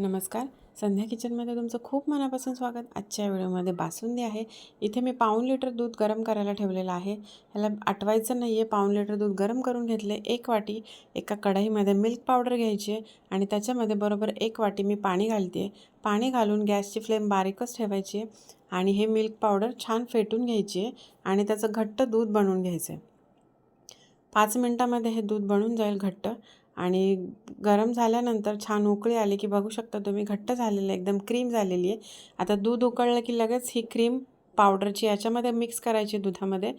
नमस्कार. संध्या किचनमध्ये तुमचं खूप मनापासून स्वागत. आजच्या व्हिडिओमध्ये बासुंदी आहे. इथे मी पाऊण लिटर दूध गरम करायला ठेवलेलं आहे. ह्याला आटवायचं नाही आहे पाऊण लिटर दूध गरम करून घेतले. एक वाटी एका कढईमध्ये मिल्क पावडर घ्यायची आहे आणि त्याच्यामध्ये बरोबर एक वाटी मी पाणी घालते पाणी घालून गॅसची फ्लेम बारीकच ठेवायची आहे आणि हे मिल्क पावडर छान फेटून घ्यायची आहे आणि त्याचं घट्ट दूध बनवून घ्यायचं आहे. पाच मिनटामध्ये हे दूध बनून जाईल घट्ट. आणि गरम झाल्यानंतर छान उकळी आली की बघू शकता तुम्ही घट्ट झालेलं आहे एकदम क्रीम झालेली आहे. आता दूध उकळलं की लगेच ही क्रीम पावडरची याच्यामध्ये मिक्स करायची दुधामध्ये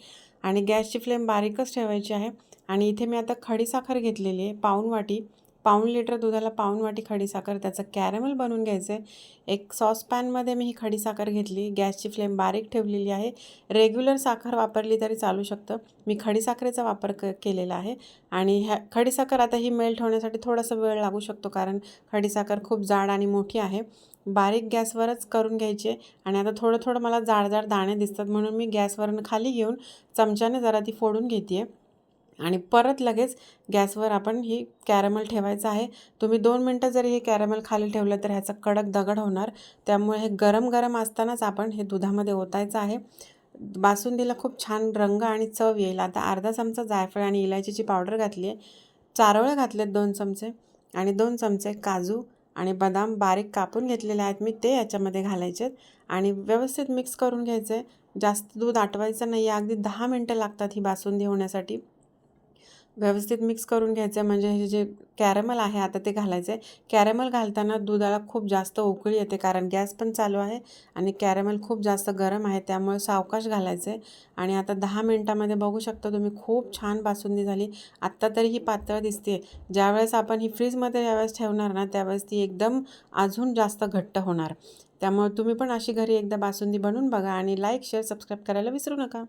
आणि गॅसची फ्लेम बारीकच ठेवायची आहे. आणि इथे मी आता खडीसाखर घेतलेली आहे पाऊण वाटी पाऊण लिटर दुधाला पाऊण वाटी खडीसाखर त्याचं कॅरमल बनवून घ्यायचं आहे एक सॉसपॅनमध्ये मी ही खडीसाखर घेतली. गॅसची फ्लेम बारीक ठेवलेली आहे. रेग्युलर साखर वापरली तरी चालू शकतं. मी खडीसाखरेचा वापर क केलेला आहे. आणि ह्या खडीसाखर आता ही मेल्ट होण्यासाठी थोडासा वेळ लागू शकतो कारण खडीसाखर खूप जाड आणि मोठी आहे. बारीक गॅसवरच करून घ्यायची. आणि आता थोडं थोडं मला जाड जाड दाणे दिसतात म्हणून मी गॅसवरून खाली घेऊन चमच्याने जरा ती फोडून घेते आहे आणि परत लगेच गॅसवर आपण ही कॅरमल ठेवायचं आहे. तुम्ही दोन मिनटं जरी हे कॅरमल खाली ठेवलं तर ह्याचा कडक दगड होणार. त्यामुळे हे गरम गरम असतानाच आपण हे दुधामध्ये ओतायचं आहे. बासुंदीला खूप छान रंग आणि चव येईल. आता अर्धा चमचा जायफळ आणि इलायचीची पावडर घातली आहे. चारोळे घातलेत दोन चमचे आणि दोन चमचे काजू आणि बदाम बारीक कापून घेतलेले आहेत. मी ते याच्यामध्ये घालायचे आणि व्यवस्थित मिक्स करून घ्यायचं. आहे जास्त दूध आटवायचं नाही. अगदी दहा मिनटं लागतात ही बासुंदी होण्यासाठी. व्यवस्थित मिक्स करून घ्यायचं आहे म्हणजे हे जे कॅरमल आहे आता ते घालायचं आहे कॅरमल घालताना दुधाला खूप जास्त उकळी येते कारण गॅस पण चालू आहे आणि कॅरमल खूप जास्त गरम आहे त्यामुळे सावकाश घालायचं आहे आणि आता दहा मिनटामध्ये बघू शकता तुम्ही खूप छान बासुंदी झाली. आत्ता तरी ही पातळ दिसते ज्यावेळेस आपण ही फ्रीजमध्ये ज्यावेळेस ठेवणार ना त्यावेळेस ती एकदम अजून जास्त घट्ट होणार. त्यामुळे तुम्ही पण अशी घरी एकदा बासुंदी बनवून बघा आणि लाईक शेअर सबस्क्राईब करायला विसरू नका.